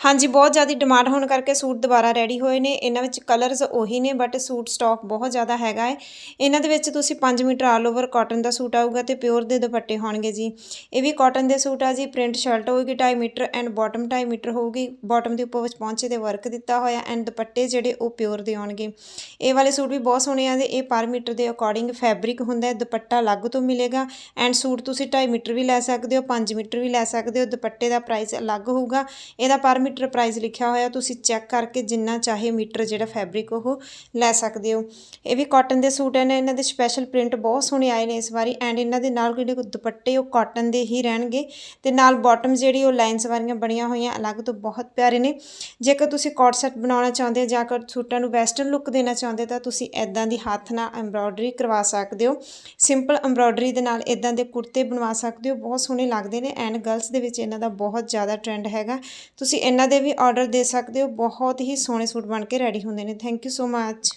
ਹਾਂਜੀ, ਬਹੁਤ ਜ਼ਿਆਦਾ ਡਿਮਾਂਡ ਹੋਣ ਕਰਕੇ ਸੂਟ ਦੁਬਾਰਾ ਰੈਡੀ ਹੋਏ ਨੇ। ਇਹਨਾਂ ਵਿੱਚ ਕਲਰਸ ਉਹੀ ਨੇ ਬਟ ਸੂਟ ਸਟਾਕ ਬਹੁਤ ਜ਼ਿਆਦਾ ਹੈਗਾ ਹੈ। ਇਹਨਾਂ ਦੇ ਵਿੱਚ ਤੁਸੀਂ 5 ਮੀਟਰ ਆਲ ਓਵਰ ਕਾਟਨ ਦਾ ਸੂਟ ਆਊਗਾ ਤੇ ਪਿਓਰ ਦੇ ਦੁਪੱਟੇ ਹੋਣਗੇ ਜੀ। ਇਹ ਵੀ ਕਾਟਨ ਦੇ ਸੂਟ ਆ ਜੀ। ਪ੍ਰਿੰਟ ਸ਼ਰਟ ਹੋਊਗੀ 2.5 ਮੀਟਰ ਐਂਡ ਬਾਟਮ 2.5 ਮੀਟਰ ਹੋਊਗੀ। ਬਾਟਮ ਦੇ ਉੱਪਰ ਵਿੱਚ ਪਹੁੰਚੇ ਦੇ ਵਰਕ ਦਿੱਤਾ ਹੋਇਆ ਐਂਡ ਦੁਪੱਟੇ ਜਿਹੜੇ ਉਹ ਪਿਓਰ ਦੇ ਆਉਣਗੇ। ਇਹ ਵਾਲੇ ਸੂਟ ਵੀ ਬਹੁਤ ਸੋਹਣੇ ਆ ਤੇ ਇਹ ਪਰ ਮੀਟਰ ਦੇ ਅਕੋਰਡਿੰਗ ਫੈਬਰਿਕ ਹੁੰਦਾ ਹੈ। ਦੁਪੱਟਾ ਅਲੱਗ ਤੋਂ ਮਿਲੇਗਾ ਐਂਡ ਸੂਟ ਤੁਸੀਂ 2.5 ਮੀਟਰ ਵੀ ਲੈ ਸਕਦੇ ਹੋ 5 ਮੀਟਰ ਵੀ ਲੈ ਸਕਦੇ ਹੋ। ਦੁਪੱਟੇ ਦਾ ਪ੍ਰਾਈਸ ਅਲੱਗ ਹੋਊਗਾ। ਇਹਦਾ ਪਰ ਮੀਟਰ ਪ੍ਰਾਈਸ ਲਿਖਿਆ ਹੋਇਆ, ਤੁਸੀਂ ਚੈੱਕ ਕਰਕੇ ਜਿੰਨਾ ਚਾਹੇ ਮੀਟਰ ਜਿਹੜਾ ਫੈਬਰਿਕ ਉਹ ਲੈ ਸਕਦੇ ਹੋ। ਇਹ ਵੀ ਕਾਟਨ ਦੇ ਸੂਟ ਨੇ ਇਹਨਾਂ ਦੇ ਸਪੈਸ਼ਲ ਪ੍ਰਿੰਟ ਬਹੁਤ ਸੋਹਣੇ ਆਏ ਨੇ ਇਸ ਵਾਰੀ ਐਂਡ ਇਹਨਾਂ ਦੇ ਨਾਲ ਜਿਹੜੇ ਦੁਪੱਟੇ ਉਹ ਕਾਟਨ ਦੇ ਹੀ ਰਹਿਣਗੇ ਤੇ ਨਾਲ ਬਾਟਮ ਜਿਹੜੀ ਉਹ ਲਾਈਨਸ ਵਾਲੀਆਂ ਬਣੀਆਂ ਹੋਈਆਂ, ਅਲੱਗ ਤੋਂ ਬਹੁਤ ਪਿਆਰੇ ਨੇ। ਜੇਕਰ ਤੁਸੀਂ ਕੋਟ ਸੈੱਟ ਬਣਾਉਣਾ ਚਾਹੁੰਦੇ ਹੋ ਜਾਂ ਕਰ ਸੂਟਾਂ ਨੂੰ ਵੈਸਟਰਨ ਲੁੱਕ ਦੇਣਾ ਚਾਹੁੰਦੇ ਤਾਂ ਤੁਸੀਂ ਐਦਾਂ ਦੀ ਹੱਥ ਨਾਲ ਐਮਬ੍ਰੋਇਡਰੀ ਕਰਵਾ ਸਕਦੇ ਹੋ। ਸਿੰਪਲ ਐਮਬ੍ਰੋਇਡਰੀ ਦੇ ਨਾਲ ਐਦਾਂ ਦੇ ਕੁੜਤੇ ਬਣਵਾ ਸਕਦੇ ਹੋ, ਬਹੁਤ ਸੋਹਣੇ ਲੱਗਦੇ ਨੇ ਐਂਡ ਗਰਲਸ ਦੇ ਵਿੱਚ ਇਹਨਾਂ ਦਾ ਬਹੁਤ ਜ਼ਿਆਦਾ ਟ੍ਰੈਂਡ ਹੈਗਾ। ਤੁਸੀਂ ਇਹਨਾਂ ਦੇ ਵੀ ਆਰਡਰ ਦੇ ਸਕਦੇ ਹੋ। ਬਹੁਤ ਹੀ ਸੋਹਣੇ ਸੂਟ ਬਣ ਕੇ ਰੈਡੀ ਹੁੰਦੇ ਨੇ। Thank you so much